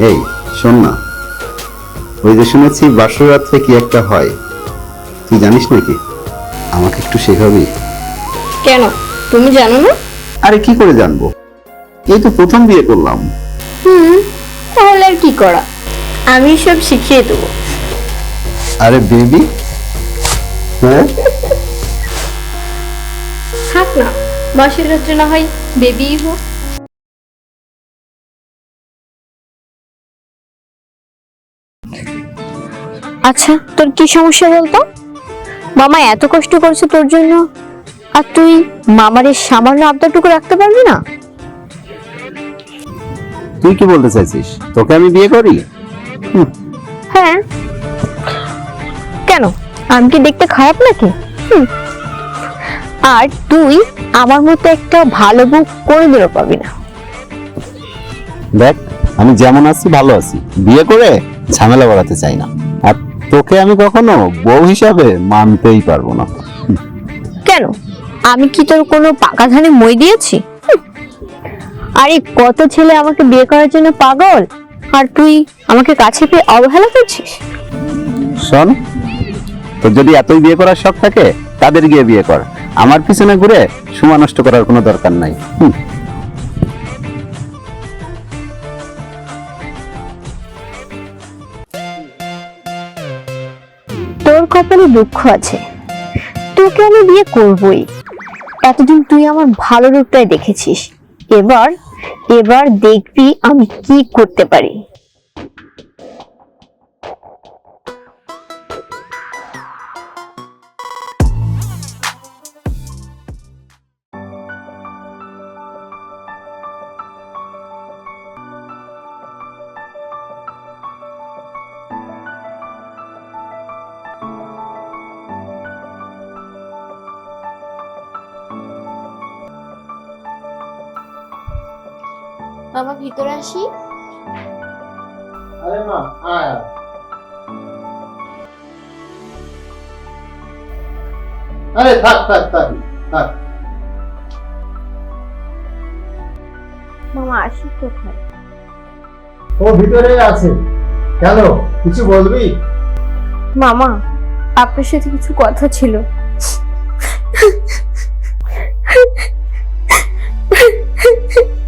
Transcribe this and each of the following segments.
এই শোন না। ওই যে শুনেছি বাসরাত্রে কি একটা হয়। তুই জানিস নাকি? আমাকে একটু শেখাবি? কেন? তুমি জানো না? আরে কি করে জানব? এই তো প্রথম বিয়ে করলাম। হুম তাহলে আর কি করা? আমি সব শিখিয়ে দেবো। আরে বেবি? হ্যাঁ? থাক না মাসের রাত্রে না হয় বেবিই হোক। আচ্ছা তোর কি সমস্যা বলতো? মামা এত কষ্ট করছে তোর জন্য। আর তুই মামার এই সামান্য আবদারটুকু রাখতে পারবি না? তুই কি বলতে চাইছিস? তোকে আমি বিয়ে করি? হ্যাঁ। কেন? আমি কি দেখতে খারাপ নাকি। আর তুই আমার মতো একটা ভালো বুক করে দিতে পারবি না। দেখ আমি যেমন আছি ভালো আছি। বিয়ে করে ঝামেলা বাড়াতে চাই না। তোকে আমি কখনো বউ হিসাবে মানতেই পারব না। কেন? আমি কি তোর কোনো পাকা ধানে মই দিয়েছি? আরে কত ছেলে আমাকে বিয়ে করার জন্য পাগল? আর তুই আমাকে কাছে পেয়ে অবহেলা করছিস? শোন তোর যদি এতই বিয়ে করার শখ থাকে তাদের গিয়ে বিয়ে কর। আমার পিছনে ঘুরে সময় নষ্ট করার কোনো দরকার নাই। হুম। কপালে দুঃখ আছে। তোকে আমি বিয়ে করবই। এতদিন তুই আমার ভালো রূপটাই দেখেছিস। এবার এবার দেখবি আমি কি করতে পারি। মামা ভিতরে আসি? আরে মা আয়। আয়। আরে থাক থাক থাক থাক। মামা আসি কোথায়? ও ভিতরে আছে। কেন? কিছু বলবি? মামা আপনার সাথে কিছু কথা ছিল।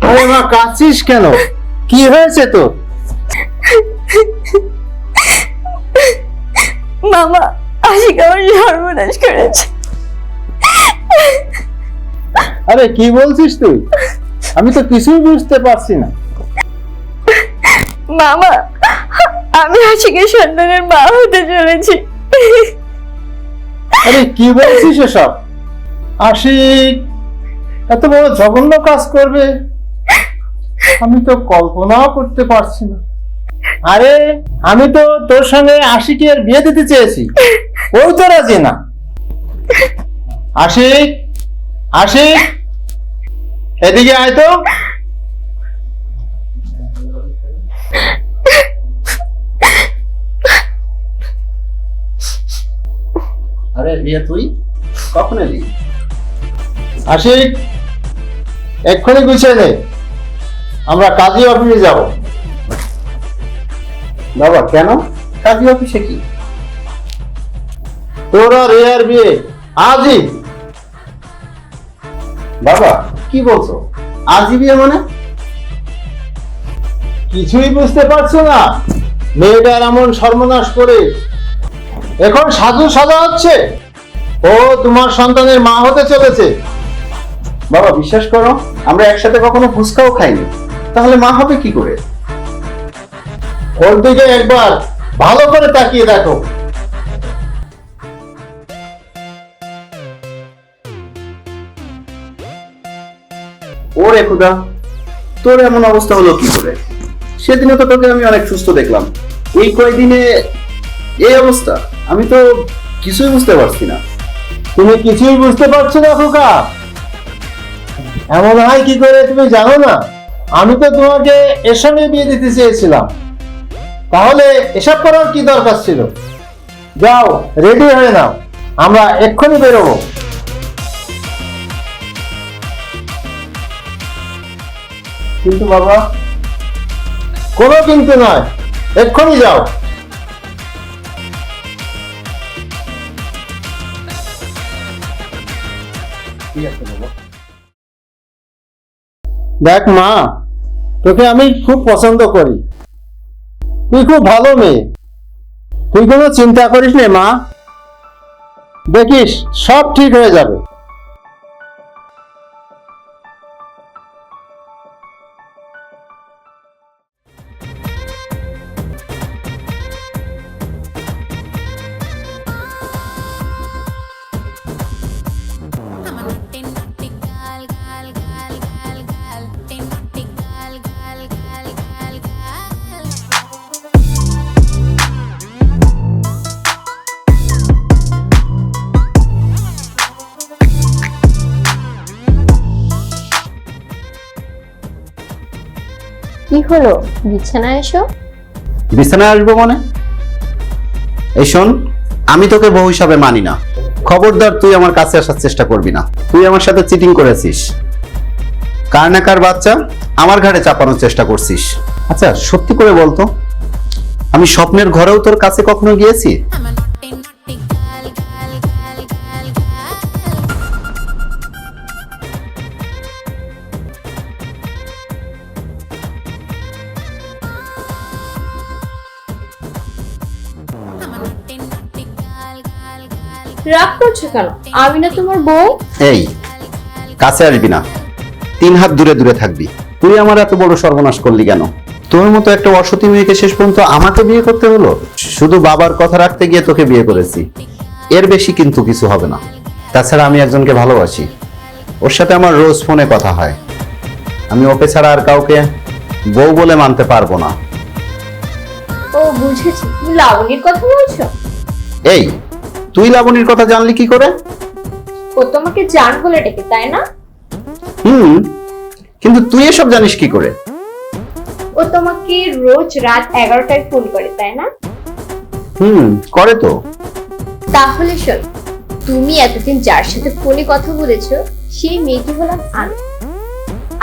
আরে মা কাঁদছিস কেন? কি হয়েছে তো মামা আশিক আমার সর্বনাশ করেছে। আরে কি বলছিস তুই? আমি তো কিছুই বুঝতে পারছি না। মামা আমি আশিকের সন্তানের মা হতে চলেছি। আরে কি বলছিস এসব? আশিক এত বড় জঘন্য কাজ করবে। আমি তো কল্পনাও করতে পারছি না। আরে, আমি তো তোর সঙ্গে আশিকের বিয়ে দিতে চেয়েছি। ওই তো রাজি না। আশিক আশিক, এদিকে আয় তো। আরে, রিয়া, তুই কখন এলি? আশিক, এক্ষুনি গুছিয়ে নে। আমরা কাজী অফিসে যাব। বাবা, কেন? কাজী অফিসে কি? তোর আর বিয়ে আজই বাবা, কি বলছো? আজই বিয়ে মানে? কিছুই বুঝতে পারছ না। মেয়েটার এমন সর্বনাশ করে এখন সাধু সাজা হচ্ছে। ও তোমার সন্তানের মা হতে চলেছে। বাবা, বিশ্বাস করো, আমরা একসাথে কখনো ফুচকাও খাইনি। তাহলে মা হবে কি করে? দিকে একবার ভালো করে তাকিয়ে দেখো। ওরে খুদা, তোর এমন অবস্থা হলো কি করে? সেদিনে তো তোকে আমি অনেক সুস্থ দেখলাম। এই কয়দিনে এই অবস্থা? আমি তো কিছুই বুঝতে পারছি না। তুমি কিছুই বুঝতে পারছ না খোকা? এমন হয় কি করে তুমি জানো না? আমি তো তোমাকে এর সঙ্গে বিয়ে দিতে চেয়েছিলাম। তাহলে এসব করার কি দরকার ছিল? যাও রেডি হয়ে নাও। আমরা এক্ষুনি বেরোবো। কিন্তু বাবা, কোনো কিন্তু নয়। এক্ষুনি যাও। দেখ মা, তোকে আমি খুব পছন্দ করি। তুই খুব ভালো মেয়ে। তুই কোনো চিন্তা করিস নে মা। দেখিস, সব ঠিক হয়ে যাবে। কি হলো? বিছানায় এসো। বিছানায় আসব মানে? এই শোন, আমি তোকে বউ হিসাবে মানি না। খবরদার তুই আমার কাছে আসার চেষ্টা করবি না। তুই আমার সাথে চিটিং করেছিস। কার না কার বাচ্চা, আমার ঘাড়ে চাপানোর চেষ্টা করছিস। আচ্ছা সত্যি করে বলতো, আমি স্বপ্নের ঘরেও তোর কাছে কখনো গিয়েছি? রাগ করছ কেন? আমি না তোমার বউ? এই কাছে আসবি না। তিন হাত দূরে দূরে থাকবি। তুই আমার এত বড় সর্বনাশ করলি কেন? তোর মতো একটা অসতী মেয়েকে শেষ পর্যন্ত আমাকে বিয়ে করতে হলো? শুধু বাবার কথা রাখতে গিয়ে তোকে বিয়ে করেছি। এর বেশি কিন্তু কিছু হবে না। তাছাড়া আমি একজনকে ভালোবাসি। ওর সাথে আমার রোজ ফোনে কথা হয়। আমি ওকে ছাড়া আর কাউকে বউ বলে মানতে পারব না। ও বুঝেছি। লাবণীর কথা বলছো? এই তুই লাবণীর কথা জানলি কি করে? ও তোমাকে জান বলে ডেকে তাই না? হুম কিন্তু তুই এসব জানিস কি করে? ও তোমাকে রোজ রাত এগারোটায় ফোন করে তাই না? হুম করে তো। তাহলে শোন তুমি এতদিন যার সাথে ফোনে কথা বলেছ সেই মেয়েটি হলাম আমি।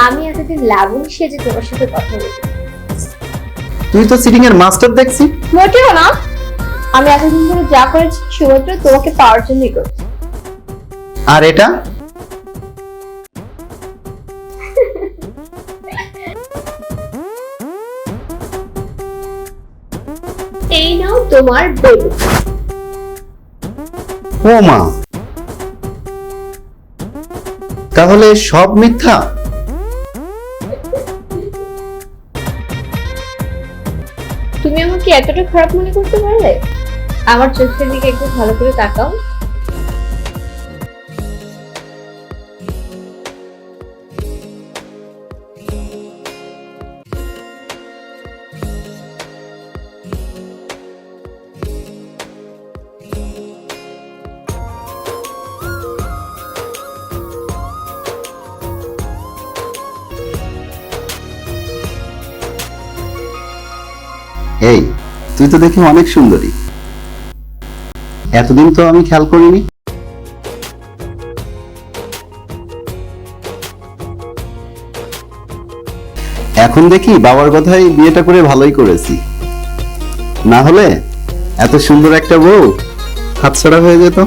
আমি এতদিন লাবণী সেজে তোমার সাথে কথা বলেছি তুই তো সিটিং এর মাস্টার দেখছি। মোটেও না। আমি এতদিন ধরে যা করেছি শুধুমাত্র তোমাকে পাওয়ার জন্যই করছি। আর এটা? এই নাও তোমার বেবি ও মা। তাহলে সব মিথ্যা? তুমি আমাকে এতটা খারাপ মনে করতে পারলে? আমার চোখের দিকে একটু ভালো করে তাকাও। এই তুই তো দেখি অনেক সুন্দরী। এতদিন তো আমি খেয়াল করিনি। এখন দেখি বাবার কথাই বিয়েটা করে ভালোই করেছি। না হলে এত সুন্দর একটা বউ হাতছাড়া হয়ে যেত।